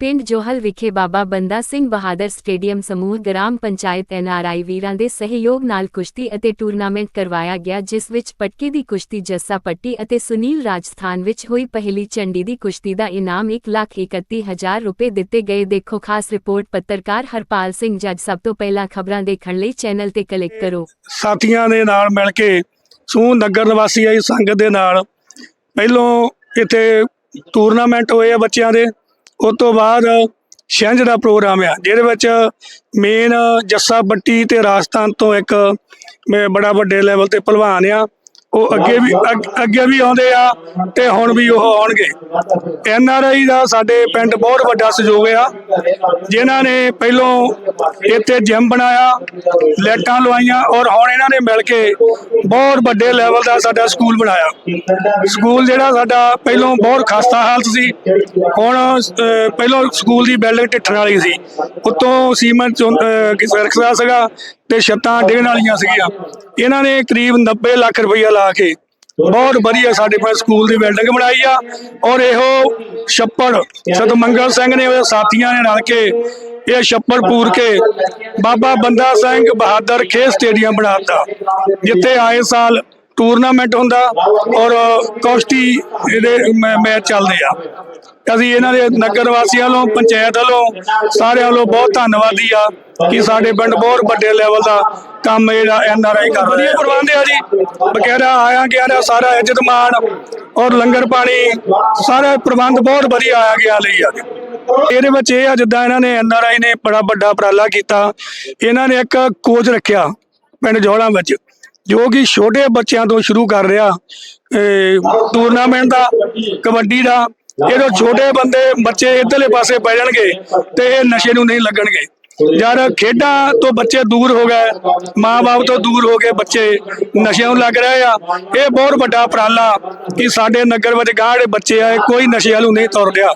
ਪਿੰਡ ਜੋਹਲ ਵਿਖੇ ਬਾਬਾ ਬੰਦਾ ਸਿੰਘ ਬਹਾਦਰ ਸਟੇਡੀਅਮ ਸਮੂਹ ਗ੍ਰਾਮ ਪੰਚਾਇਤ ਐਨਆਰਆਈ ਵੀਰਾਂ ਦੇ ਸਹਿਯੋਗ ਨਾਲ ਕੁਸ਼ਤੀ ਅਤੇ ਟੂਰਨਾਮੈਂਟ ਕਰਵਾਇਆ ਗਿਆ ਜਿਸ ਵਿੱਚ ਪਟਕੀ ਦੀ ਕੁਸ਼ਤੀ ਜੱਸਾ ਪੱਟੀ ਅਤੇ ਸੁਨੀਲ ਰਾਜਸਥਾਨ ਵਿੱਚ ਹੋਈ ਪਹਿਲੀ ਚੰਡੀ ਦੀ ਕੁਸ਼ਤੀ ਦਾ ਇਨਾਮ 131000 ਰੁਪਏ ਦਿੱਤੇ ਗਏ। ਦੇਖੋ ਖਾਸ ਰਿਪੋਰਟ ਪੱਤਰਕਾਰ ਹਰਪਾਲ ਸਿੰਘ ਜੱਜ ਸਭ ਤੋਂ ਪਹਿਲਾਂ ਖਬਰਾਂ ਦੇਖਣ ਲਈ ਚੈਨਲ ਤੇ ਕਲਿੱਕ ਕਰੋ। ਸਾਥੀਆਂ ਦੇ ਨਾਲ ਮਿਲ ਕੇ ਸਮੂਹ ਨਗਰ ਨਿਵਾਸੀ ਆਈ ਸੰਗਤ ਦੇ ਨਾਲ ਪਹਿਲੋਂ ਇੱਥੇ ਟੂਰਨਾਮੈਂਟ ਹੋਏ ਆ ਬੱਚਿਆਂ ਦੇ ਉਸ ਤੋਂ ਬਾਅਦ ਛਿੰਝ ਦਾ ਪ੍ਰੋਗਰਾਮ ਆ, ਜਿਹਦੇ ਵਿੱਚ ਮੇਨ ਜੱਸਾ ਬੱਟੀ ਤੇ ਰਾਜਸਥਾਨ ਤੋਂ ਇੱਕ, ਮੇ- ਬੜਾ ਵੱਡੇ ਲੈਵਲ ਤੇ ਪਹਿਲਵਾਨ ਆ। ਉਹ ਅੱਗੇ ਵੀ ਅੱਗ- ਅੱਗੇ ਵੀ ਆਉਂਦੇ ਆ ਤੇ ਹੁਣ ਵੀ ਉਹ ਆਉਣਗੇ। ਐਨ ਆਰ ਆਈ ਦਾ ਸਾਡੇ ਪਿੰਡ ਬਹੁਤ ਵੱਡਾ ਸਹਿਯੋਗ ਆ। ਜਿਨ੍ਹਾਂ ਨੇ ਪਹਿਲੋਂ ਇੱਥੇ ਜਿਮ ਬਣਾਇਆ ਲਾਈਟਾਂ ਲਵਾਈਆਂ ਔਰ ਹੁਣ ਇਹਨਾਂ ਨੇ ਮਿਲ ਕੇ ਬਹੁਤ ਵੱਡੇ ਲੈਵਲ ਦਾ ਸਾਡਾ ਸਕੂਲ ਬਣਾਇਆ। ਸਕੂਲ ਜਿਹੜਾ ਸਾਡਾ ਪਹਿਲੋਂ ਬਹੁਤ ਖਸਤਾ ਹਾਲਤ ਸੀ। ਹੁਣ ਅਹ, ਪਹਿਲੋਂ ਸਕੂਲ ਦੀ ਬਿਲਡਿੰਗ ਢਿੱਠਣ ਵਾਲੀ ਸੀ। ਉੱਤੋਂ ਸੀਮੈਂਟ ਚੋਂ, ਅਹ, ਕਿਸੇ ਰਖਦਾ ਸੀਗਾ ਤੇ ਛੱਤਾਂ ਡਿੱਗਣ ਵਾਲੀਆਂ ਸੀਗੀਆਂ। ਇਹਨਾਂ ਨੇ ਕਰੀਬ 90 ਲੱਖ ਰੁਪਈਆ ਲਾ ਕੇ ਬਹੁਤ ਵਧੀਆ ਸਾਡੇ ਕੋਲ ਸਕੂਲ ਦੀ ਬਿਲਡਿੰਗ ਬਣਾਈ ਆ ਔਰ ਇਹੋ ਛੱਪੜ ਸਤਮੰਗਲ ਸਿੰਘ ਨੇ ਉਹਦੇ ਸਾਥੀਆਂ ਨੇ ਰਲ ਕੇ ਇਹ ਛੱਪੜ ਪੂਰ ਕੇ ਬਾਬਾ ਬੰਦਾ ਸਿੰਘ ਬਹਾਦਰ ਖੇਡ ਸਟੇਡੀਅਮ ਬਣਾਤਾ, ਜਿੱਥੇ ਆਏ ਸਾਲ ਟੂਰਨਾਮੈਂਟ ਹੁੰਦਾ ਔਰ ਕੌਸ਼ਟੀ ਇਹਦੇ ਮੈਚ ਚੱਲਦੇ ਆ। ਅਸੀਂ ਇਹਨਾਂ ਦੇ ਨਗਰ ਵਾਸੀਆਂ ਵੱਲੋਂ, ਪੰਚਾਇਤ ਵੱਲੋਂ ਸਾਰਿਆਂ ਵੱਲੋਂ ਬਹੁਤ ਧੰਨਵਾਦੀ ਆ ਕਿ ਸਾਡੇ ਪਿੰਡ ਬਹੁਤ ਵੱਡੇ ਲੈਵਲ ਦਾ ਕੰਮ ਜਿਹੜਾ ਐਨ ਆਰ ਆਈ ਕਰ ਰਹੇ। ਆ ਪ੍ਰਬੰਧ ਆ ਜੀ। ਬਕਾਇਦਾ ਆਇਆ ਗਿਆ ਦਾ ਸਾਰਾ ਇੱਜ਼ਤ ਮਾਣ ਔਰ ਲੰਗਰ ਪਾਣੀ ਸਾਰਾ ਪ੍ਰਬੰਧ ਬਹੁਤ ਵਧੀਆ ਆਇਆ ਗਿਆ ਲਈ ਆ ਇਹਦੇ ਵਿੱਚ ਇਹ ਆ ਜਿੱਦਾਂ ਇਹਨਾਂ ਨੇ ਐਨ ਆਰ ਆਈ ਨੇ ਬੜਾ ਵੱਡਾ ਉਪਰਾਲਾ ਕੀਤਾ। ਇਹਨਾਂ ਨੇ ਇੱਕ ਕੋਚ ਰੱਖਿਆ ਪਿੰਡ ਜੋਲਾਂ ਵਿੱਚ ਜੋ ਕਿ ਛੋਟੇ ਬੱਚਿਆਂ ਤੋਂ ਸ਼ੁਰੂ ਕਰ ਰਿਹਾ। ਟੂਰਨਾਮੈਂਟ ਦਾ ਕਬੱਡੀ ਦਾ ਇਹਦੋਂ ਛੋਟੇ ਬੰਦੇ ਬੱਚੇ ਇਧਰਲੇ ਪਾਸੇ ਪੈ ਜਾਣਗੇ ਤੇ ਇਹ ਨਸ਼ੇ ਨੂੰ ਨਹੀਂ ਲੱਗਣਗੇ। ਯਾਰ ਖੇਡਾਂ ਤੋਂ ਬੱਚੇ ਦੂਰ ਹੋ ਗਏ, ਮਾਂ-ਬਾਪ ਤੋਂ ਦੂਰ ਹੋ ਕੇ ਬੱਚੇ, ਨਸ਼ਿਆਂ ਨੂੰ ਲੱਗ ਰਹੇ ਆ। ਇਹ ਬਹੁਤ ਵੱਡਾ ਉਪਰਾਲਾ ਕਿ ਸਾਡੇ ਨਗਰ ਵਿੱਚ ਗਾਂਹ ਜਿਹੜੇ ਬੱਚੇ ਆ ਕੋਈ ਨਸ਼ੇ ਵੱਲ ਨੂੰ ਨਹੀਂ ਤੁਰ ਰਿਹਾ।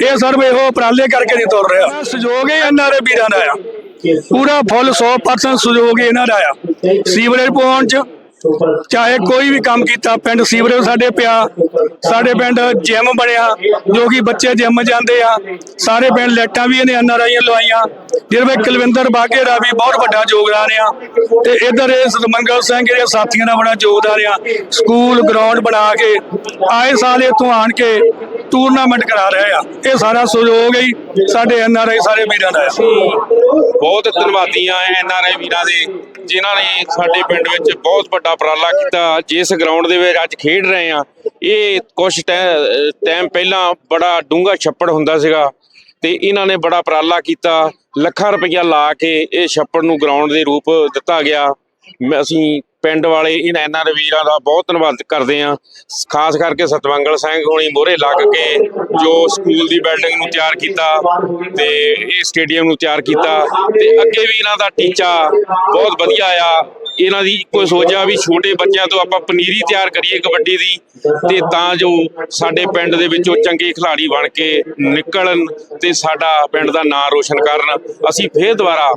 ਇਹ ਸਰਬ ਇਹੋ ਉਪਰਾਲੇ ਕਰਕੇ ਨਹੀਂ ਤੁਰ ਰਿਹਾ। ਸਹਿਯੋਗ ਹੀ ਇਹਨਾਂ ਦੇ ਵੀਰਾਂ ਦਾ ਆ। ਪੂਰਾ ਫੁੱਲ 100% ਸਹਿਯੋਗ ਇਹਨਾਂ ਦਾ ਆ। ਸੀਵਰੇਜ ਪਾਉਣ ਚ ਚਾਹੇ ਕੋਈ ਵੀ ਕੰਮ ਕੀਤਾ, ਪਿੰਡ ਸੀਵਰੇਜ ਸਾਡੇ ਪਿਆ, ਸਾਡੇ ਪਿੰਡ ਜਿਮ ਬਣਿਆ, ਜੋ ਕਿ ਬੱਚੇ ਜਿਮ ਜਾਂਦੇ ਆ, ਸਾਰੇ ਪਿੰਡ ਲਾਈਟਾਂ ਵੀ ਇਹਨੇ ਐਨਆਰਆਈਆਂ ਲਵਾਈਆਂ। ਜਿਹਦੇ ਵਿੱਚ ਕੁਲਵਿੰਦਰ ਬਾਗੇ ਦਾ ਵੀ ਬਹੁਤ ਵੱਡਾ ਯੋਗਦਾਨ ਆ, ਤੇ ਇਧਰ ਇਹ ਸਤਮੰਗਲ ਸਿੰਘ ਦੇ ਸਾਥੀਆਂ ਦਾ ਬੜਾ ਯੋਗਦਾਨ ਆ। ਸਕੂਲ ਗਰਾਊਂਡ ਬਣਾ ਕੇ, ਆਏ ਸਾਲ ਇੱਥੋਂ ਆਣ ਕੇ ਟੂਰਨਾਮੈਂਟ ਕਰਾ ਰਹੇ ਆ। ਇਹ ਸਾਰਾ ਸਹਿਯੋਗ ਹੀ ਸਾਡੇ ਐਨਆਰਆਈ ਸਾਰੇ ਵੀਰਾਂ ਦਾ ਆ ਬਹੁਤ ਧੰਨਵਾਦੀ ਆ ਐਨ ਆਰ ਆਈ ਵੀਰਾਂ ਦੇ, ਜਿਨ੍ਹਾਂ ਨੇ ਸਾਡੇ ਪਿੰਡ ਵਿੱਚ ਬਹੁਤ ਵੱਡਾ ਉਪਰਾਲਾ ਕੀਤਾ। ਜਿਸ ਗਰਾਊਂਡ ਦੇ ਵਿੱਚ ਅੱਜ ਖੇਡ ਰਹੇ ਆ, ਇਹ ਕੁਝ ਟਾਈਮ ਪਹਿਲਾਂ ਬੜਾ ਡੂੰਘਾ ਛੱਪੜ ਹੁੰਦਾ ਸੀਗਾ ਤੇ ਇਹਨਾਂ ਨੇ ਬੜਾ ਉਪਰਾਲਾ ਕੀਤਾ। ਲੱਖਾਂ ਰੁਪਈਆ ਲਾ ਕੇ ਇਹ ਛੱਪੜ ਨੂੰ ਗਰਾਊਂਡ ਦੇ ਰੂਪ ਦਿੱਤਾ ਗਿਆ। ਅਸੀਂ ਪਿੰਡ ਵਾਲੇ ਇਹਨਾਂ ਇਹਨਾਂ ਦੇ ਵੀਰਾਂ ਦਾ ਬਹੁਤ ਧੰਨਵਾਦ ਕਰਦੇ ਆ ਖਾਸ ਕਰਕੇ ਸਤਵੰਗਲ ਸਿੰਘ ਹੋਣੀ ਮੋਹਰੇ ਲੱਗ ਕੇ ਜੋ ਸਕੂਲ ਦੀ ਬਿਲਡਿੰਗ ਨੂੰ ਤਿਆਰ ਕੀਤਾ ਤੇ ਇਹ ਸਟੇਡੀਅਮ ਨੂੰ ਤਿਆਰ ਕੀਤਾ ਤੇ ਅੱਗੇ ਵੀ ਇਹਨਾਂ ਦਾ ਟੀਚਾ ਬਹੁਤ ਵਧੀਆ ਆ। ਇਹਨਾਂ ਦੀ ਇੱਕੋ ਸੋਚ ਆ ਵੀ ਛੋਟੇ ਬੱਚਿਆਂ ਤੋਂ ਆਪਾਂ ਪਨੀਰੀ ਤਿਆਰ ਕਰੀਏ ਕਬੱਡੀ ਦੀ ਤੇ ਤਾਂ ਜੋ ਸਾਡੇ ਪਿੰਡ ਦੇ ਵਿੱਚੋਂ ਚੰਗੇ ਖਿਡਾਰੀ ਬਣ ਕੇ ਨਿਕਲਣ ਤੇ ਸਾਡਾ ਪਿੰਡ ਦਾ ਨਾਂ ਰੋਸ਼ਨ ਕਰਨ। ਅਸੀਂ ਫੇਰ ਦੁਬਾਰਾ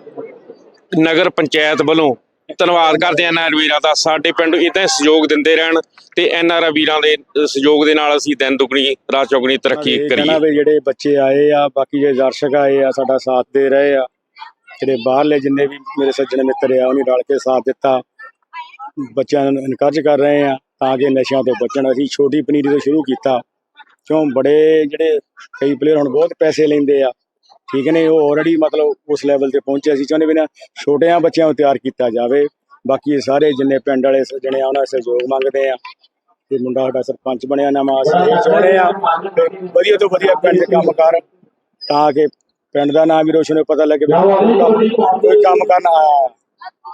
ਨਗਰ ਪੰਚਾਇਤ ਵੱਲੋਂ ਧੰਨਵਾਦ ਕਰਦੇ ਹਾਂ ਐਨਆਰ ਵੀਰਾਂ ਦਾ। ਸਾਡੇ ਪਿੰਡ ਇਦਾਂ ਸਹਿਯੋਗ ਦਿੰਦੇ ਰਹਿਣ ਤੇ ਐਨਆਰ ਵੀਰਾਂ ਦੇ ਸਹਿਯੋਗ ਦੇ ਨਾਲ ਅਸੀਂ ਦਿਨ ਦੁਗਣੀ ਰਾਤ ਚੌਗਣੀ ਤਰੱਕੀ ਕਰੀਏ। ਜਿਹੜੇ ਬੱਚੇ ਆਏ ਆ ਬਾਕੀ ਜਿਹੜੇ ਦਰਸ਼ਕ ਆਏ ਆ ਸਾਡਾ ਸਾਥ ਦੇ ਰਹੇ ਆ ਜਿਹੜੇ ਬਾਹਰਲੇ ਜਿੰਨੇ ਵੀ ਮੇਰੇ ਸੱਜਣ ਮਿੱਤਰ ਆ ਉਹਨੇ ਰਲ ਕੇ ਸਾਥ ਦਿੱਤਾ। ਬੱਚਿਆਂ ਨੂੰ ਇਨਕਰਜ ਕਰ ਰਹੇ ਆ ਤਾਂ ਕਿ ਨਸ਼ਿਆਂ ਤੋਂ ਬਚਣ। ਅਸੀਂ ਛੋਟੀ ਪਨੀਰੀ ਤੋਂ ਸ਼ੁਰੂ ਕੀਤਾ। ਕਿਉਂ? ਬੜੇ ਜਿਹੜੇ ਕਈ ਪਲੇਅਰ ਹੁਣ ਬਹੁਤ ਪੈਸੇ ਲੈਂਦੇ ਆ। ਠੀਕ ਨੇ ਉਹ ਆਲਰੇਡੀ ਮਤਲਬ ਉਸ ਲੈਵਲ ਤੇ ਪਹੁੰਚੇ ਅਸੀਂ ਚਾਹੁੰਦੇ ਵੀ ਨਾ ਛੋਟਿਆਂ ਬੱਚਿਆਂ ਨੂੰ ਤਿਆਰ ਕੀਤਾ ਜਾਵੇ। ਬਾਕੀ ਇਹ ਸਾਰੇ ਜਿੰਨੇ ਪਿੰਡ ਵਾਲੇ ਸੱਜਣੇ ਆ ਉਹਨਾਂ ਦਾ ਸਹਿਯੋਗ ਮੰਗਦੇ ਆ। ਤੇ ਮੁੰਡਾ ਸਾਡਾ ਸਰਪੰਚ ਬਣਿਆ ਨਵਾਂ ਅਸੀਂ ਚਾਹੁੰਦੇ ਆ ਕਿ ਵਧੀਆ ਤੋਂ ਵਧੀਆ ਪਿੰਡ 'ਚ ਕੰਮ ਕਰ ਤਾਂ ਕਿ ਪਿੰਡ ਦਾ ਨਾਮ ਵੀ ਰੋਸ਼ਨ ਹੋਏ ਪਤਾ ਲੱਗੇ ਵੀ ਕੋਈ ਕੰਮ- ਕੋਈ ਕੰਮ ਕਰਨ ਆਇਆ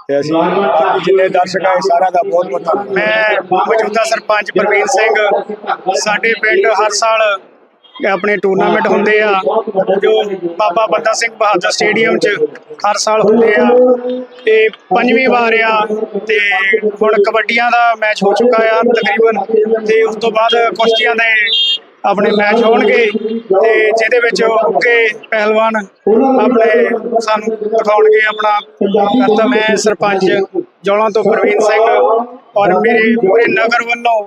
ਤੇ ਅਸੀਂ ਬਾਕੀ ਜਿੰਨੇ ਦਰਸ਼ਕ ਆਏ ਸਾਰਿਆਂ ਦਾ ਬਹੁਤ ਬਹੁਤ ਧੰਨਵਾਦ। ਮੈਂ ਮੌਜੂਦਾ ਸਰਪੰਚ ਪ੍ਰਵੀਨ ਸਿੰਘ ਸਾਡੇ ਪਿੰਡ ਹਰ ਸਾਲ ਆਪਣੇ ਟੂਰਨਾਮੈਂਟ ਹੁੰਦੇ ਆ, ਜੋ ਬਾਬਾ ਬੰਦਾ ਸਿੰਘ ਬਹਾਦਰ ਸਟੇਡੀਅਮ 'ਚ ਹਰ ਸਾਲ ਹੁੰਦੇ ਆ। ਤੇ ਪੰਜਵੀਂ ਵਾਰ ਆ ਤੇ ਹੁਣ ਕਬੱਡੀਆਂ ਦਾ ਮੈਚ ਹੋ ਚੁੱਕਾ ਆ ਤਕਰੀਬਨ। ਤੇ ਉਸ ਤੋਂ ਬਾਅਦ ਕੁਸ਼ਤੀਆਂ ਦੇ ਆਪਣੇ ਮੈਚ ਹੋਣਗੇ ਤੇ ਜਿਹਦੇ ਵਿੱਚ ਉੱਕੇ ਪਹਿਲਵਾਨ ਆਪਣੇ ਸਾਨੂੰ ਦਿਖਾਉਣਗੇ ਆਪਣਾ ਕਰਤਾ ਮੈਂ ਸਰਪੰਚ ਜੌਲਾਂ ਤੋਂ ਪ੍ਰਵੀਨ ਸਿੰਘ ਔਰ ਮੇਰੇ ਪੂਰੇ ਨਗਰ ਵੱਲੋਂ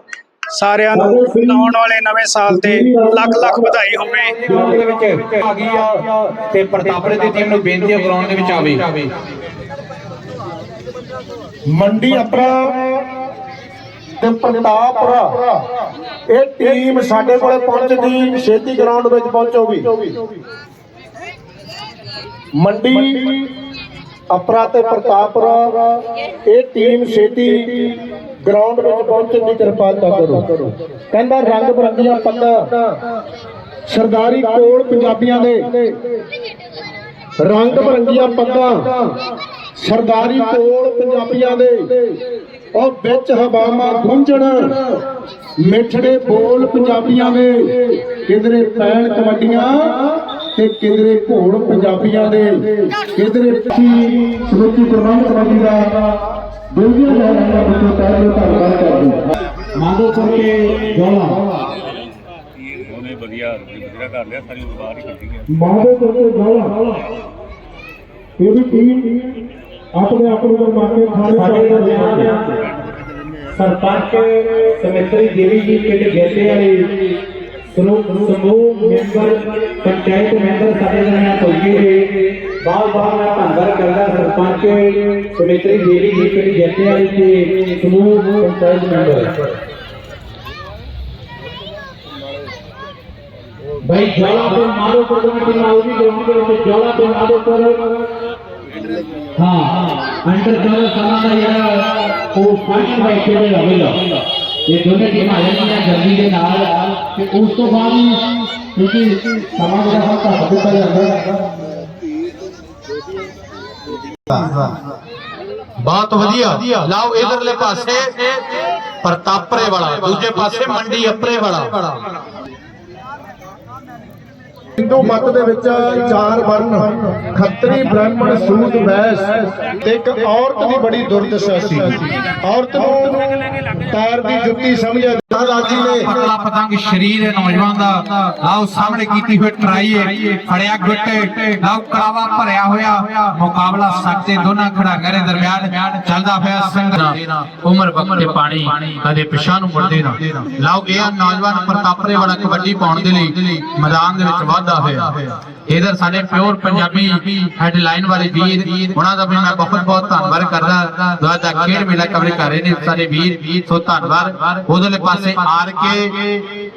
ਸਾਰਿਆਂ ਨੂੰ ਆਉਣ ਵਾਲੇ ਨਵੇਂ ਸਾਲ ਤੇ ਲੱਖ ਲੱਖ ਵਧਾਈ ਹੋਵੇ। ਗਰਾਊਂਡ ਦੇ ਵਿੱਚ ਆ ਗਈ ਆ ਤੇ ਪ੍ਰਤਾਪਰੇ ਦੀ ਟੀਮ ਨੂੰ ਬੇਨਤੀ ਹੈ ਗਰਾਊਂਡ ਦੇ ਵਿੱਚ ਆਵੇ। ਮੰਡੀ ਅਪਰਾ ਤੇ ਪ੍ਰਤਾਪਰਾ ਇਹ ਟੀਮ ਸਾਡੇ ਕੋਲੇ ਪਹੁੰਚਦੀ ਛੇਤੀ ਗਰਾਊਂਡ ਵਿੱਚ ਪਹੁੰਚੋਗੀ। ਮੰਡੀ ਅਪਰਾ ਤੇ ਪ੍ਰਤਾਪਰਾ ਇਹ ਟੀਮ ਛੇਤੀ ਗਰਾਊਂਡ ਵਿੱਚ ਪਹੁੰਚਣ ਦੀ ਕਿਰਪਾਲਤਾ ਕਰੋ। ਕਹਿੰਦਾ ਰੰਗ ਬਰੰਗੀਆਂ ਪੱਗਾਂ ਸਰਦਾਰੀ ਕੋਲ ਪੰਜਾਬੀਆਂ ਦੇ। ਰੰਗ ਬਰੰਗੀਆਂ ਪੱਗਾਂ। ਸਰਦਾਰੀ ਕੋਲ ਪੰਜਾਬੀਆਂ ਦੇ। ਉਹ ਵਿੱਚ ਹਵਾਵਾਂ ਗੂੰਜਣ ਮਿੱਠੜੇ ਬੋਲ ਪੰਜਾਬੀਆਂ ਦੇ। ਕਿਧਰੇ ਪੈਣ ਕਬੱਡੀਆਂ ਤੇ ਕਿਧਰੇ ਘੋੜ ਪੰਜਾਬੀਆਂ ਦੇ। ਕਿਧਰੇ ਪੀ ਸਮੁੱਚੀ ਪ੍ਰਬੰਧ ਕਮੇਟੀ ਦਾ। ਦੁਨੀਆ ਦਾ ਰੰਗਾ ਵਿੱਚੋਂ ਪਹਿਲੇ ਧੰਨਵਾਦ ਕਰਦੇ ਮਾਦੋ ਕਰਕੇ ਜੋਲਾ ਉਹਨੇ ਵਧੀਆ ਵਧੀਆ ਕਰ ਲਿਆ ਸਾਰੀ ਉਰਬਾਰ ਹੀ ਕੱਢੀ ਹੈ। ਮਾਦੋ ਕਰਕੇ ਜੋਲਾ ਇਹ ਵੀ ਟੀਮ ਆਪਣੇ ਆਪ ਨੂੰ ਬਣਾ ਕੇ ਖਾਣੇ ਸਾਡੇ ਦਰਮਿਆਨ ਸਰਪੰਚ ਸਮਿਤਰੀ ਦੇਵੀ ਜੀ ਪਿੰਡ ਗੇਤੇ ਵਾਲੀ ਸਮੂਹ ਸਮੂਹ ਮੈਂਬਰ ਪੰਚਾਇਤ ਮੈਂਬਰ ਸਾਡੇ ਦਰਮਿਆਨ ਪਹੁੰਚੇ ਨੇ ਬਹੁਤ ਬਹੁਤ ਮੈਂ ਧੰਨਵਾਦ ਕਰਦਾ ਸਰਪੰਚ ਸਮਿਤਰੀ ਦੇਵੀ ਜੀ ਪਿੰਡ ਗੇਤੇ ਵਾਲੀ ਤੇ ਸਮੂਹ ਪੰਚਾਇਤ ਮੈਂਬਰ ਭਾਈ ਜੋਲਾ ਤੋਂ ਮਾਰੋ ਕਮੇਟੀ ਨਾਲ ਵੀ ਗਰਾਊਂਡ ਦੇ ਵਿੱਚ ਜੋਲਾ ਤੋਂ ਮਾਰੋ ਪਰ ਹਾਂ ਅੰਡਰ 14 ਸਾਲਾਂ ਦਾ ਜਿਹੜਾ ਉਹ ਫਾਈਨਲ ਵਿੱਚ ਖੇਡੇ ਹੋਵੇਗਾ ਇਹ ਦੋਨੇ ਟੀਮਾਂ ਆ ਜਾਣਗੀਆਂ ਜਲਦੀ ਦੇ ਨਾਲ ਤੇ ਉਸ ਤੋਂ ਬਾਅਦ ਹੀ ਕਿਉਂਕਿ ਸਮਾਂ ਜਿਹੜਾ ਹੁਣ ਘੱਟ ਦਿੱਤਾ ਜਾਂਦਾ ਬਹੁਤ ਵਧੀਆ। ਲਾਓ ਇਧਰਲੇ ਪਾਸੇ। ਪ੍ਰਤਾਪਰੇ ਵਾਲਾ ਦੂਜੇ ਪਾਸੇ ਮੰਡੀ ਅਪਰੇ ਵਾਲਾ। ਹਿੰਦੂ ਮਤ ਦੇ ਵਿੱਚ ਚਾਰ ਵਰਨ ਖੱਤਰੀ ਬ੍ਰਾਹਮਣ ਸੂਦ ਵੈਸ ਤੇ ਇੱਕ ਔਰਤ ਦੀ ਬੜੀ ਦੁਰਦਸ਼ਾ ਸੀ। ਔਰਤ ਨੂੰ ਪੈਰ ਦੀ ਜੁੱਤੀ ਸਮਝਿਆ ਰਾਜੀ ਨੇ ਪਤਲਾ ਪਤੰਗ ਸ਼ਰੀਰ ਹੈ ਨੌਜਵਾਨ ਦਾ ਲਾਓ ਸਾਹਮਣੇ ਕੀਤੀ ਹੋਈ ਟਰਾਈ ਹੈ ਫੜਿਆ ਗੁੱਟੇ ਲਾਓ ਕੜਾਵਾ ਭਰਿਆ ਹੋਇਆ ਮੁਕਾਬਲਾ ਸਕਦੇ ਦੋਨਾਂ ਖਿਡਾਰੀਆਂ ਦੇ ਦਰਮਿਆਨ ਚੱਲਦਾ ਪਿਆ ਸੰਗ ਉਮਰ ਵਕਤ ਪਾਣੀ ਕਦੇ ਪਿਛਾ ਨੂੰ ਮੁੜਦੇ ਨਾ। ਲਾਓ ਇਹ ਆ ਨੌਜਵਾਨ ਪ੍ਰਤਾਪਰੇ ਵਾਲਾ ਕਬੱਡੀ ਪਾਉਣ ਦੇ ਲਈ ਮੈਦਾਨ ਦੇ ਵਿੱਚ ਵਾਧਾ ਹੋਇਆ। ਇਧਰ ਸਾਡੇ ਪਿਓਰ ਪੰਜਾਬੀ ਹੈਡਲਾਈਨ ਵਾਲੇ ਵੀਰ ਉਹਨਾਂ ਦਾ ਵੀ ਮੈਂ ਬਹੁਤ ਬਹੁਤ ਧੰਨਵਾਦ ਕਰਦਾ। ਦੁਆਰਾ ਖੇਡ ਮੇਲਾ ਕਵਰ ਕਰ ਰਹੇ ਨੇ ਸਾਡੇ ਵੀਰ। ਸੋ ਧੰਨਵਾਦ। ਉਧਰਲੇ ਪਾਸੇ ਆਰ ਕੇ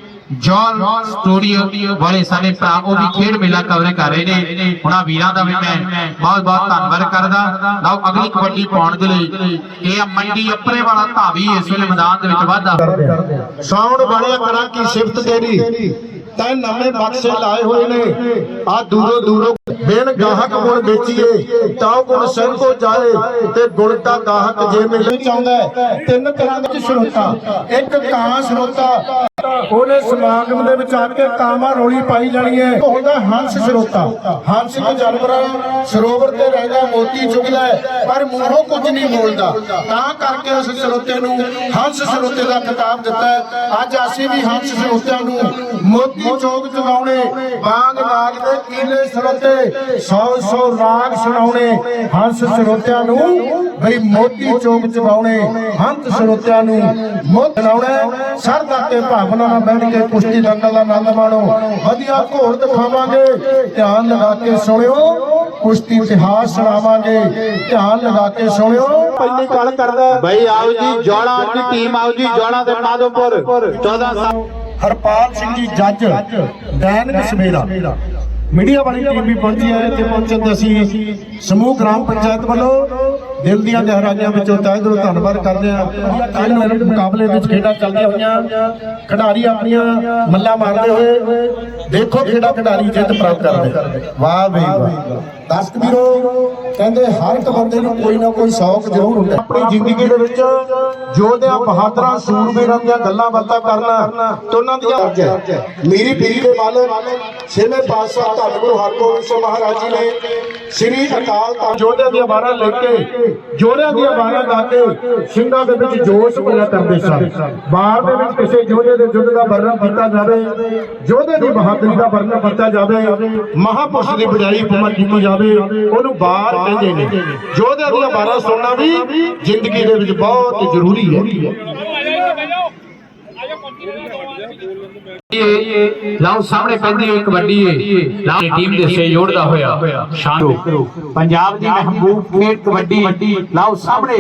ਜੌਲ ਸਟੂਡੀਓ ਵਾਲੇ ਸਾਡੇ ਭਰਾ ਉਹ ਵੀ ਖੇਡ ਮੇਲਾ ਕਵਰ ਕਰ ਰਹੇ ਨੇ। ਉਹਨਾਂ ਵੀਰਾਂ ਦਾ ਵੀ ਮੈਂ ਬਹੁਤ ਬਹੁਤ ਧੰਨਵਾਦ ਕਰਦਾ। ਲਓ ਅਗਲੀ ਕਬੱਡੀ ਪਾਉਣ ਦੇ ਲਈ ਇਹ ਆ ਮੰਡੀ ਅੱਪਰੇ ਵਾਲਾ ਧਾਵੀ ਇਸ ਵੇਲੇ ਮੈਦਾਨ ਦੇ ਵਿੱਚ ਵਾਧਾ। ਸਾਉਣ ਵਾਲਿਆ ਕਰਾਂ ਕੀ ਸਿਫਤ ਤੇਰੀ? ਤੈ ਨਵੇਂ ਬਕਸੇ ਲਾਏ ਹੋਏ ਨੇ। ਆ ਦੂਰੋਂ ਦੂਰੋਂ ਬਿਨ ਗਾਹਕ ਗੁਣ ਵੇਚੀਏ ਤਾਂ ਗੁਣ ਸਿੰਘ ਕੋ ਜਾਏ ਤੇ ਗੁਣ ਦਾ ਗਾਹਕ ਜੇ ਮਿਲੇ। ਚਾਹੁੰਦਾ। ਤਿੰਨ ਤਰ੍ਹਾਂ ਦੇ ਸਰੋਤਾ। ਇੱਕ ਕਾਂ ਸਰੋਤਾ। ਉਹਨੇ ਸਮਾਗਮ ਦੇ ਵਿੱਚ ਆ ਕੇ ਕਾਮਾ ਰੋਲੀ ਪਾਈ ਜਾਣੀ ਹੈ। ਉਹ ਹੁੰਦਾ ਹੰਸ ਸਰੋਤਾ। ਹੰਸ ਇੱਕ ਜਾਨਵਰ ਸਰੋਵਰ ਤੇ ਰਹਿੰਦਾ ਮੋਤੀ ਚੁਗਦਾ ਹੈ, ਪਰ ਮੂੰਹੋਂ ਕੁਝ ਨਹੀਂ ਬੋਲਦਾ। ਤਾਂ ਕਰਕੇ ਉਸ ਸਰੋਤੇ ਨੂੰ ਹੰਸ ਸਰੋਤੇ ਦਾ ਖਿਤਾਬ ਦਿੱਤਾ ਹੈ। ਅੱਜ ਅਸੀਂ ਵੀ ਹੰਸ ਸਰੋਤਿਆਂ ਨੂੰ ਮੋਤੀ ਚੋਗ ਚਗਾਉਣੇ ਬਾਗ ਨਾਗ ਦੇ ਕੀਲੇ ਸਰੋਤੇ ਸੌ ਸੌ ਰਾਗ ਸੁਣਾਉਣੇ ਹੰਸ ਸਰੋਤਿਆਂ ਨੂੰ ਬਈ ਮੋਤੀ ਚੋਗ ਚਗਾਉਣੇ ਹੰਸ ਸਰੋਤਿਆਂ ਨੂੰ ਮੋਤ ਸੁਣਾਉਣਾ ਸਰਦਾ ਤੇ ਭਾਵਨਾ ਨਾਲ ਬੈਠ ਕੇ ਕੁਸ਼ਤੀ ਦੰਗਲ ਦਾ ਆਨੰਦ ਮਾਣੋ। ਵਧੀਆ ਘੋੜ ਦਿਖਾਵਾਂਗੇ ਧਿਆਨ ਲਗਾ ਕੇ ਸੁਣਿਓ। ਕੁਸ਼ਤੀ ਇਤਿਹਾਸ ਸੁਣਾਵਾਂਗੇ ਧਿਆਨ ਲਗਾ ਕੇ ਸੁਣਿਓ। ਪਹਿਲੀ ਗੱਲ ਕਰਦਾ ਬਈ ਆਓ ਜੀ ਜੋੜਾ ਦੀ ਟੀਮ ਆਓ ਜੀ ਜੋੜਾ ਦੇ ਮਾਦੋਪੁਰ 14 ਸਾਲ ਹਰਪਾਲ ਸਿੰਘ ਜੀ ਜੱਜ, ਦੈਨਿਕ ਸਵੇਰਾ। ਮੀਡੀਆ ਵਾਲੀ ਟੀਮ ਵੀ ਪਹੁੰਚੀ ਹੈ, ਇੱਥੇ ਪਹੁੰਚਣ ਤੇ ਅਸੀਂ ਸਮੂਹ ਗ੍ਰਾਮ ਪੰਚਾਇਤ ਵੱਲੋਂ ਦਿਲ ਦੀਆਂ ਗਹਿਰਾਈਆਂ ਵਿੱਚੋਂ ਤਹਿ ਦਿਲੋਂ ਧੰਨਵਾਦ ਕਰਦੇ ਹਾਂ। ਕੱਲ ਮੁਕਾਬਲੇ ਵਿੱਚ ਖੇਡਾਂ ਚੱਲਦੀਆਂ ਹੋਈਆਂ। ਖਿਡਾਰੀ ਆਪਣੀਆਂ ਮੱਲਾਂ ਮਾਰਦੇ ਹੋਏ ਦੇਖੋ ਕਿਹੜਾ ਖਿਡਾਰੀ ਜਿੱਤ ਪ੍ਰਾਪਤ ਕਰਦੇ। ਵਾਹ ਬਈ ਵਾਹ। ਦਰਸ਼ਕ ਵੀਰੋ, ਕਹਿੰਦੇ ਹਰ ਇੱਕ ਬੰਦੇ ਨੂੰ ਕੋਈ ਨਾ ਕੋਈ ਸ਼ੌਕ ਜ਼ਰੂਰ ਹੁੰਦਾ। ਆਪਣੀ ਜ਼ਿੰਦਗੀ ਦੇ ਵਿੱਚ ਯੋਧਿਆਂ, ਬਹਾਦਰਾਂ, ਸੂਰਬੀਰਾਂ ਦੀਆਂ ਗੱਲਾਂ ਬਾਤਾਂ ਕਰਨਾ ਤੇ ਉਹਨਾਂ ਦੀਆਂ ਮੇਰੀ ਪੀਰੀ ਦੇ ਮਾਲਕ ਛੇਵੇਂ ਪਾਤਸ਼ਾਹ ਧੰਨ ਗੁਰੂ ਹਰਗੋਬਿੰਦ ਸਿੰਘ ਮਹਾਰਾਜ ਜੀ ਨੇ ਸ੍ਰੀ ਅਕਾਲ ਤਖਤ ਯੋਧਿਆਂ ਦੀਆਂ ਬਾਰਾਂ ਲੈ ਕੇ ਯੋਧਿਆਂ ਦੀਆਂ ਬਾਰਾਂ ਗਾ ਕੇ ਸਿੰਘਾਂ ਦੇ ਵਿੱਚ ਜੋਸ਼ ਪੈਦਾ ਕਰਦੇ ਸਨ ਬਾਰ ਦੇ ਵਿੱਚ ਕਿਸੇ ਯੋਧੇ ਦੇ ਯੁੱਧ ਦਾ ਵਰਣਨ ਕੀਤਾ ਜਾਵੇ ਯੋਧੇ ਦੀ ਬਹਾਦਰੀ ਦਾ ਵਰਣਨ ਕੀਤਾ ਜਾਵੇ ਮਹਾਪੁਰਸ਼ ਦੀ ਬਜਾਈ ਉਪਮਾ ਕੀਤੀ ਜਾਵੇ ਉਹਨੂੰ ਬਾਰ ਕਹਿੰਦੇ ਨੇ ਯੋਧਿਆਂ ਦੀਆਂ ਬਾਰਾਂ ਸੁਣਨਾ ਵੀ ਜ਼ਿੰਦਗੀ ਦੇ ਵਿੱਚ ਬਹੁਤ ਜ਼ਰੂਰੀ ਹੈ ਲਾਓ ਸਾਹਮਣੇ ਪੈਂਦੀ ਹੋਈ ਕਬੱਡੀ ਏ। ਲਾਓ ਟੀਮ ਦੇ ਸਹਿਯੋਗ ਦਾ ਹੋਇਆ। ਸ਼ਾਨੋ ਪੰਜਾਬ ਦੀ ਮਹਿਬੂਬ ਖੇਡ ਕਬੱਡੀ। ਲਾਓ ਸਾਹਮਣੇ।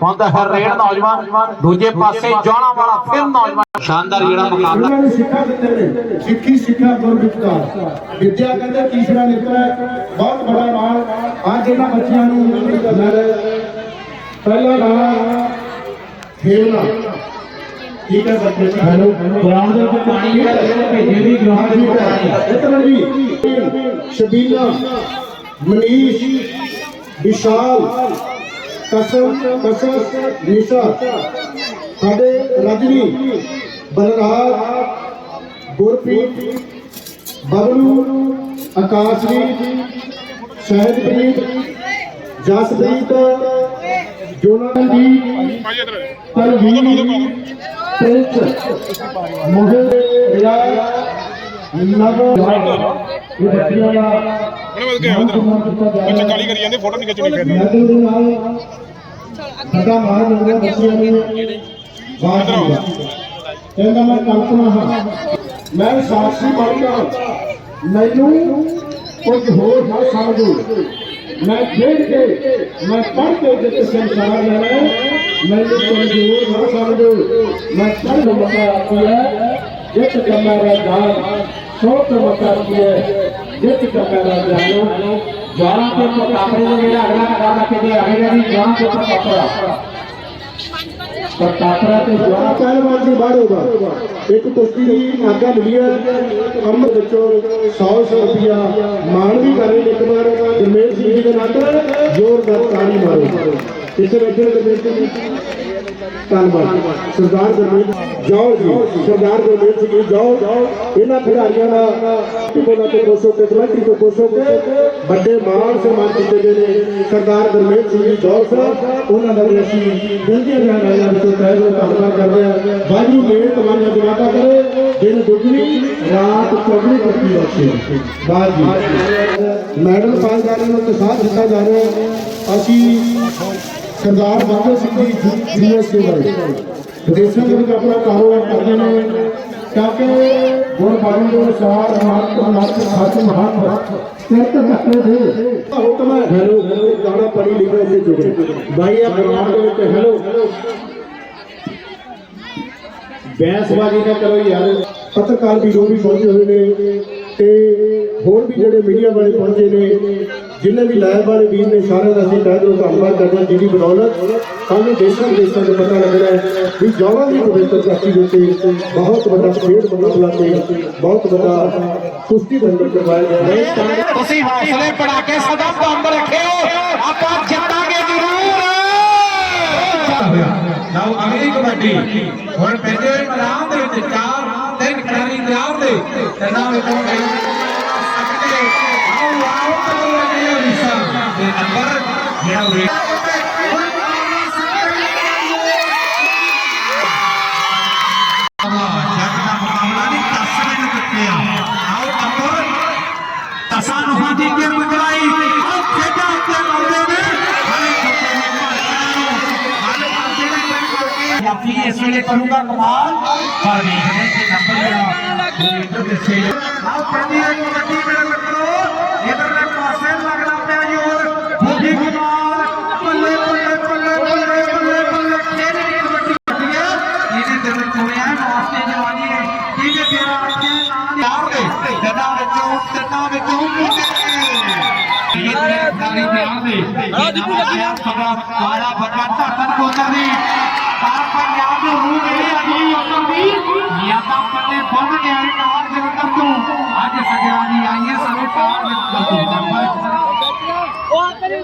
ਪਹੁੰਚਦਾ ਹੈ ਰੇਡ ਨੌਜਵਾਨ। ਦੂਜੇ ਪਾਸੇ ਜਾਣਾ ਵਾਲਾ ਫਿਰ ਨੌਜਵਾਨ। ਸ਼ਾਨਦਾਰ ਜਿਹੜਾ ਮੁਕਾਬਲਾ ਦਿੰਦੇ ਨੇ ਸਿੱਖੀ ਸਿੱਖਿਆ ਗੁਰ ਵਿਚਕਾਰ। ਵਿਦਿਆ ਕਹਿੰਦੇ ਤੀਸਰਾ ਨੇਤਰ ਹੈ। ਬਹੁਤ ਬੜਾ ਨਾਮ ਅੱਜ ਇਹਨਾਂ ਬੱਚਿਆਂ ਨੂੰ ਪਹਿਲਾ ਨਾਮ ਖੇਡਣਾ ਠੀਕ ਹੈ ਬੱਚੇ ਹੈਲੋ ਗਰਾਊਂਡ ਦੇ ਵਿੱਚ ਪਾਣੀ ਹੈ ਭੇਜੇ ਵੀ ਗਰਾਊਂਡ ਦੇ ਵਿੱਚ ਪਾਣੀ ਇਤਨਾ ਜੀ ਸ਼ਬੀਨਾ ਮਨੀਸ਼ ਵਿਸ਼ਾਲ ਕਸਮ ਕਸਮ ਨਿਸ਼ਾ ਸਾਡੇ ਰਜਨੀ ਬਲਰਾਜ ਗੁਰਪ੍ਰੀਤ ਬਬਲੂ ਆਕਾਸ਼ਦੀਪ ਸ਼ਹਿਦਪ੍ਰੀਤ ਜਸਪ੍ਰੀਤ ਜੋਨਾਦੀ ਤਰਵੀਰ ਪ੍ਰਿੰਸ ਮੋਹਨ ਰਿਆਜ਼ ਇਹ ਬੱਚਿਆਂ ਦਾ ਬੱਚੇ ਕਾਲੀ ਕਰੀ ਜਾਂਦੇ ਫੋਟੋ ਨਹੀਂ ਖਿੱਚਣੀ ਫਿਰ ਸਾਡਾ ਮਾਰ ਮੰਗਿਆ ਬੱਚਿਆਂ ਨੂੰ ਬਾਹਰ ਕਹਿੰਦਾ ਮੈਂ ਕਲਪਨਾ ਹਾਂ ਮੈਂ ਸਾਖੀ ਬਣਦਾ ਮੈਨੂੰ ਕੁਝ ਹੋਰ ਨਾ ਸਮਝੋ ਮੈਂ ਖੇਡ ਕੇ ਮੈਂ ਪੜ੍ਹ ਕੇ ਜਿੱਤ ਸੰਸਾਰ ਲੈਣਾ ਮੈਨੂੰ ਕਮਜ਼ੋਰ ਨਾ ਸਮਝੋ ਮੈਂ ਪੜ੍ਹ ਮਤਾ ਆਤੀ ਹੈ ਜਿੱਤ ਕਰਨਾ ਜਾਨ ਸੋਚ ਮਤਾ ਆਤੀ ਹੈ ਜਿੱਤ ਕਰਨਾ ਜਾਨ ਜਾਨ ਕੇ ਮੁਕਾਬਲੇ ਦੇ ਜਿਹੜਾ ਅਗਲਾ ਕਦਮ ਰੱਖੇ ਆਏਗਾ ਜੀ ਜਾਨ ਕੇ ਮੁਕਾਬਲਾ ਪਰ ਕਾਤਰਾ ਤੇ ਦੁਆਰਾ ਪਹਿਲਵਾਨ ਦੀ ਬਾੜ ਹੋਗਾ ਇੱਕ ਕੁਸ਼ਤੀ ਦੀ ਆਗਾ ਮਿਲੀ ਹੈ। ਕੰਮ ਵਿੱਚੋਂ 100 100 ਰੁਪਿਆ ਮਾਣ ਵੀ ਕਰ ਰਹੇ ਇੱਕ ਵਾਰ। ਗੁਰਮੇਲ ਸਿੰਘ ਜੀ ਦੇ ਨਾਲ ਜ਼ੋਰਦਾਰ ਤਾੜੀ ਮਾਰੋ। ਕਿਸੇ ਰੱਜਣ ਕਮੇਟੀ ਧੰਨਵਾਦ। ਸਰਦਾਰ ਗੁਰਮੀਤ ਜਾਓ ਜੀ, ਸਰਦਾਰ ਗੁਰਮੀਤ ਸਿੰਘ ਜੀ, ਜਾਓ। ਇਹਨਾਂ ਖਿਡਾਰੀਆਂ ਦਾ ਟਿਕੋਲਾ ਤੇ ਕੋਸੋ ਕੇ ਕਮੇਟੀ ਤੋਂ ਕੋਸੋ ਕੇ ਵੱਡੇ ਮਾਣ ਸਨਮਾਨ ਕੀਤੇ ਗਏ ਨੇ। ਸਰਦਾਰ ਗੁਰਮੇਲ ਸਿੰਘ ਜੀ ਦੌਰ ਸਾਹਿਬ ਉਹਨਾਂ ਦਾ ਵੀ ਅਸੀਂ ਦਿਲ ਦੀਆਂ ਗਹਿਰਾਈਆਂ ਵਿੱਚੋਂ ਤਹਿ ਦਿਲੋਂ ਧੰਨਵਾਦ ਕਰਦੇ ਹਾਂ। ਵਾਹਿਗੁਰੂ ਮੇਰ ਕਮਾਈਆਂ ਜਮਾਤਾ ਕਰੇ। ਦਿਨ ਦੁਗਣੀ ਰਾਤ ਚੌਗਣੀ ਕਰਤੀ ਬਖਸ਼ੇ ਵਾਹ ਜੀ। ਮੈਡਲ ਪਾਲਦਾਰੀ ਨੂੰ ਉਤਸ਼ਾਹ ਦਿੱਤਾ ਜਾ ਰਿਹਾ। ਅਸੀਂ ਸਰਦਾਰ ਬਾਬਾ ਸਿੰਘ ਜੀ ਜੂਨੀਅਰ ਸੇਵਰ ਵਿਦੇਸ਼ਾਂ ਦੇ ਵਿੱਚ ਆਪਣਾ ਕਾਰੋਬਾਰ ਕਰਦੇ ਨੇ ਕਿਉਂਕਿ ਗੁਣ ਬਾਣੀ ਦੇ ਅਨੁਸਾਰ ਮਹਤ ਮਹਤ ਸੱਚ ਮਹਤ ਸਿਰਤ ਤੱਕੇ ਦੇ ਹੁਕਮ ਹੈ ਹੈਲੋ ਹੈਲੋ ਗਾਣਾ ਪੜੀ ਲਿਖਿਆ ਇੱਥੇ ਜੁੜੇ ਬਾਈ ਆ ਗਰਾਊਂਡ ਦੇ ਵਿੱਚ ਹੈਲੋ ਬੈਂਸਬਾਜ਼ੀ ਨਾ ਕਰੋ ਯਾਰ ਪੱਤਰਕਾਰ ਵੀਰੋ ਵੀ ਪਹੁੰਚੇ ਹੋਏ ਨੇ ਤੇ ਹੋਰ ਵੀ ਜਿਹੜੇ ਮੀਡੀਆ ਵਾਲੇ ਪਹੁੰਚੇ ਨੇ ਜਿੰਨੇ ਵੀ ਲਾਇਬ ਵਾਲੇ ਵੀਰ ਨੇ ਸਾਰਿਆਂ ਦਾ ਅਸੀਂ ਤਹਿ ਦਿਲੋਂ ਧੰਨਵਾਦ ਕਰਦੇ ਹਾਂ ਜਿਹਦੀ ਬਦੌਲਤ ਸਾਨੂੰ ਦੇਸ਼ਾਂ ਵਿਦੇਸ਼ਾਂ ਦੇ ਪਤਾ ਲੱਗ ਰਿਹਾ ਹੈ ਵੀ ਜੌੜਾਂ ਦੀ ਪਵਿੱਤਰ ਧਰਤੀ ਦੇ ਉੱਤੇ ਬਹੁਤ ਵੱਡਾ ਖੇਡ ਮੁਕਾਬਲਾ ਤੇ ਬਹੁਤ ਵੱਡਾ ਕੁਸ਼ਤੀ ਦੰਗਲ ਕਰਵਾਇਆ ਗਿਆ ਹੈ। ਤੁਸੀਂ ਹੌਸਲੇ ਬਣਾ ਕੇ ਸਦਾ ਬੰਦ ਰੱਖਿਓ ਆਪਾਂ ਜਿੱਤਾਂਗੇ ਜ਼ਰੂਰ। ਲਓ ਅਗਲੀ ਕਬੱਡੀ। ਹੁਣ ਪੈਂਦੇ ਮੈਦਾਨ ਦੇ ਵਿੱਚ ਚਾਰ ਤਿੰਨ ਖਿਡਾਰੀ ਤਿਆਰ ਨੇ ਤਿੰਨਾਂ ਵਿੱਚੋਂ ਸਕਦੇ ਆਓ ਆਓ ਕਦੋਂ ਲੱਗੇ ਵਿਸਾ ਤੇ ਨੰਬਰ ਜਿਹੜਾ ਉਰੇ ਜੱਗ ਦਾ ਮੁਕਾਬਲਾ ਨਹੀਂ ਦਸ ਮਿੰਟ ਦਿੱਤੇ ਆ ਆਓ ਨੰਬਰ ਦਸਾਂ ਨੂੰ ਦੀ ਕੇ ਮੁਕਰਾਈ ਆਓ ਖੇਡਾਂ ਉੱਤੇ ਲਾਉਂਦੇ ਨੇ ਹਲੇ ਖੱਤੇ ਨੇ ਭਾਈਆਂ ਨੂੰ ਹਲੇ ਪਾਸੇ ਨੇ ਕੋਈ ਕਰਕੇ ਆਪੀ ਇਸ ਵੇਲੇ ਕਰੂਗਾ ਕਮਾਲ ਪਰ ਵੇਖਦੇ ਕਿ ਨੰਬਰ ਜਿਹੜਾ ਉਹ ਦੱਸੇ ਆਓ ਕਹਿੰਦੀ ਹੈ ਕਬੱਡੀ ਮੇਰੇ ਮਿੱਤਰੋ ਇਧਰਲੇ ਪਾਸੇ ਲੱਗਣਾ ਪਿਆ ਜੋਰ ਬੋਗੀ ਕਮਾਲ ਬੱਲੇ ਬੱਲੇ ਬੱਲੇ ਬੱਲੇ ਬੱਲੇ ਬੱਲੇ ਖੇਡ ਦੀ ਕਬੱਡੀ ਹੈ ਇਹਦੇ ਤੇ ਵਿੱਚ ਹੋਇਆ ਵਾਸਤੇ ਜਵਾਨੀ ਹੈ ਕਿਹਦੇ ਤੇਰਾ ਅੱਗੇ ਨਾਂ ਯਾਰ ਦੇ ਜਨਾਂ ਵਿੱਚੋਂ ਤਿੰਨਾਂ ਵਿੱਚੋਂ ਮੁੰਡੇ ਇਹ ਤੇ ਸਾਰੀ ਪਿਆਰ ਦੇ ਆ ਜਿੱਤੂ ਲੱਗੀ ਸਭਾ ਵਾਲਾ ਬੱਟਾ ਧਰਤਨ ਕੋਤਾ ਦੀ। ਪਰ ਪੰਜਾਬ ਨੂੰ ਰੂਹ ਮਿਲੀ ਅਗਲੀ ਉਤਰ ਦੀ ਜਾਂ। ਤਾਂ ਪੱਲੇ ਬੰਨ ਗਿਆ ਕਾਰ ਦੇ ਉੱਤਰ ਤੋਂ। ਅੱਜ ਸਗਿਆ ਦੀ ਆਈ ਹੈ ਸਾਰੇ ਦੇ ਉੱਤਰ ਤੋਂ। ਉਹ ਕਰੀ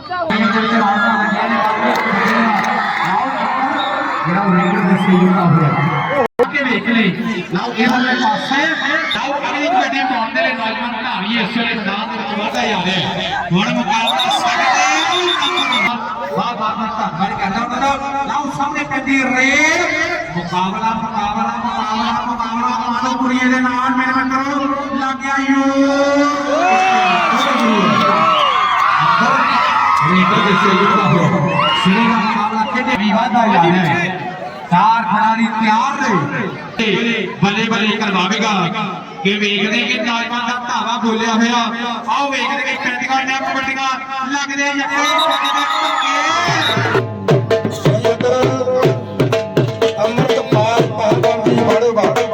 ਜਿਹੜਾ ਰੇਡਰ ਦੇ ਸਹਿਯੋਗ ਹੋਇਆ ਕਿ ਵੇਖ ਲਈ ਲਓ ਇਹ ਵਾਲੇ ਪਾਸੇ ਲਓ ਅਗਲੀ ਕਬੱਡੀ ਪਾਉਣ ਦੇ ਨੌਜਵਾਨ ਖਿਡਾਰੀ ਇਸ ਵੇਲੇ ਮੈਦਾਨ ਦੇ ਵਿੱਚ ਵਾਧਾ ਜਾ ਰਿਹਾ ਹੁਣ ਮੁਕਾਬਲਾ ਸਕਦੇ ਵਾਹ ਵਾਹ ਵਾਹ ਧੰਨਵਾਦ ਉਹਨਾਂ ਦਾ ਸਾਹਮਣੇ ਪੈਂਦੀ ਰੇਡ ਮੁਕਾਬਲਾ ਮੁਕਾਬਲਾ ਮੁਕਾਬਲਾ ਮੁਕਾਬਲਾ ਮਾਨੋਪੁਰੀਏ ਦੇ ਨਾਲ ਮੇਰੇ ਮਿੱਤਰੋ ਲੱਗਿਆ ਯੋ ਰੇਡਰ ਦੇ ਸਹਿਯੋਗ ਦਾ ਹੋਇਆ ਸਿਰੇ ਦਾ ਮੁਕਾਬਲਾ ਕਿਤੇ ਵੀ ਵਾਧਾ ਜਾ ਹੈ ਚਾਰ ਖਿਡਾਰੀ ਤਿਆਰ ਨੇ। ਬੱਲੇ ਬੱਲੇ ਕਰਵਾਵੇਗਾ। ਕਿ ਵੇਖਦੇ ਕਿ ਨੌਜਵਾਨ ਦਾ ਧਾਵਾ ਬੋਲਿਆ ਹੋਇਆ। ਆਓ ਵੇਖਦੇ ਕਿ ਪੈਂਦੀਆਂ ਨੇ ਕਬੱਡੀਆਂ ਲੱਗਦੇ ਪਹਿਲਵਾਨ ਦੀ ਬਾੜੇ ਬਾੜੇ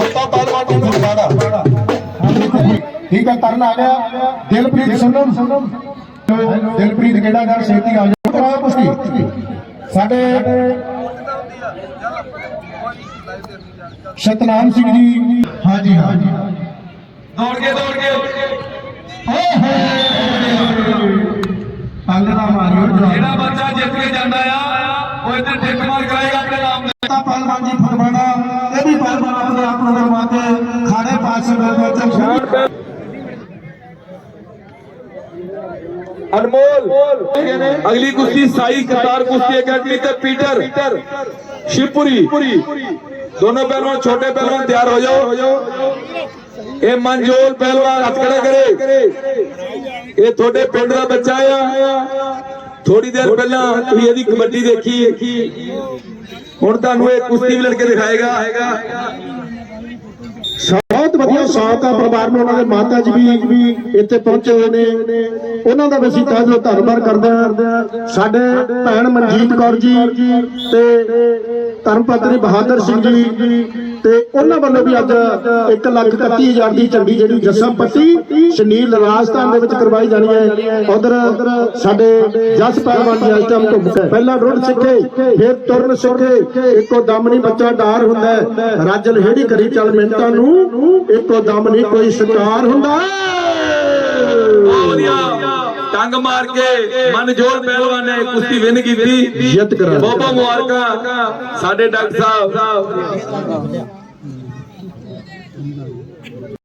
ਹੱਤਾ ਪਹਿਲਵਾਨ ਦੀ ਠੀਕ ਹੈ ਤਰਨ ਆ ਗਿਆ। ਦਿਲਪ੍ਰੀਤ ਸੰਧਮ ਦਿਲਪ੍ਰੀਤ ਕਿਹੜਾ ਘਰ ਛੇਤੀ ਆ ਜਾ। ਕਰਾਓ ਕੁਸ਼ਤੀ ਸਾਡੇ ਸਤਨਾਮ ਸਿੰਘ ਜੀ। ਹਾਂਜੀ ਹਾਂਜੀ। ਦੌੜ ਕੇ ਦੌੜ ਕੇ ਅੰਗਦਾ ਮਾਰਿਓ ਜਿਹੜਾ ਬੱਚਾ ਜਿੱਤ ਕੇ ਜਾਂਦਾ ਆ ਉਹ ਇੱਥੇ ਟਿਕ ਮਾਰ ਕਰਾਏਗਾ ਆਪਣੇ ਨਾਮ ਦੇ ਤਾਂ ਪਹਿਲਵਾਨ ਜੀ ਫਰਮਾਨਾ ਇਹ ਵੀ ਪਹਿਲਵਾਨ ਆਪਣੇ ਆਪ ਨੂੰ ਕਰਵਾ ਕੇ ਖਾੜੇ ਪਾਸੇ ਦੇ ਵਿੱਚ ਸ਼ਾਨ ਅਨਮੋਲ। ਅਗਲੀ ਕੁਸ਼ਤੀ ਸਾਈ ਕਤਾਰ ਕੁਸ਼ਤੀ ਅਕੈਡਮੀ ਤੇ ਪੀਟਰ। ਸ਼ਿਵਪੁਰੀ। ਦੋਨੋਂ ਪਹਿਲਵਾਨ, ਛੋਟੇ ਪਹਿਲਵਾਨ ਤਿਆਰ ਹੋ ਜਾਓ। ਇਹ ਮਨਜੋਲ ਪਹਿਲਵਾਨ ਹੱਥ ਖੜਾ ਕਰੇ। ਇਹ ਤੁਹਾਡੇ ਪਿੰਡ ਦਾ ਬੱਚਾ ਆ। ਥੋੜੀ ਦੇਰ ਪਹਿਲਾਂ ਤੁਸੀਂ ਇਹਦੀ ਕਬੱਡੀ ਦੇਖੀ। ਹੁਣ ਤੁਹਾਨੂੰ ਇਹ ਕੁਸ਼ਤੀ ਵੀ ਲੜਕੇ ਦਿਖਾਏਗਾ। ਬਹੁਤ ਵਧੀਆ ਸ਼ੌਕ ਆ ਪਰਿਵਾਰ ਨੂੰ, ਉਹਨਾਂ ਦੇ ਮਾਤਾ ਜੀ ਵੀ ਇੱਥੇ ਪਹੁੰਚੇ ਹੋਏ ਨੇ। ਉਹਨਾਂ ਦਾ ਵੀ ਅਸੀਂ ਤਾਂ ਜੋ ਧੰਨਵਾਦ ਕਰਦੇ ਹਾਂ। ਸਾਡੇ ਭੈਣ ਮਨਜੀਤ ਕੌਰ ਜੀ ਤੇ ਧਰਮਪਤਨੀ ਬਹਾਦਰ ਸਿੰਘ ਜੀ। ਤੇ ਉਹਨਾਂ ਵੱਲੋਂ ਵੀ ਅੱਜ 1 ਲੱਖ 31000 ਦੀ ਝੰਡੀ ਜਿਹੜੀ ਜੱਸਾ ਸ਼ਨੀਲ ਰਾਜਸਥਾਨ ਦੇ ਵਿੱਚ ਕਰਵਾਈ ਜਾਣੀ ਹੈ। ਉਧਰ ਸਾਡੇ ਜਸ ਪਹਿਲਵਾਨ ਜੀ ਅੱਜ ਟਾਈਮ ਘੁੰਮ ਪਹਿਲਾਂ ਰੁੜ ਸਿੱਖੇ, ਫਿਰ ਤੁਰਨ ਸਿੱਖੇ। ਇੱਕੋ ਦਮ ਨਹੀਂ ਬੱਚਾ ਡਾਰ ਹੁੰਦਾ ਹੈ। ਰੱਜ ਲਹੇੜੀ ਕਰੀ ਚੱਲ ਮਿੰਟਾਂ ਨੂੰ। ਇੱਕੋ ਦਮ ਨਹੀਂ ਕੋਈ ਸ਼ਿਕਾਰ ਹੁੰਦਾ। ਬਹੁਤ ਵਧੀਆ ਟੰਗ ਮਾਰ ਕੇ ਮਨਜੋਲ ਪਹਿਲਵਾਨ ਨੇ ਕੁਸ਼ਤੀ ਵਿਨ ਕੀਤੀ। ਜਿੱਤ ਕਰਾ ਬਹੁਤ ਬਹੁਤ ਮੁਬਾਰਕਾਂ। ਸਾਡੇ ਡਾਕਟਰ ਸਾਹਿਬ।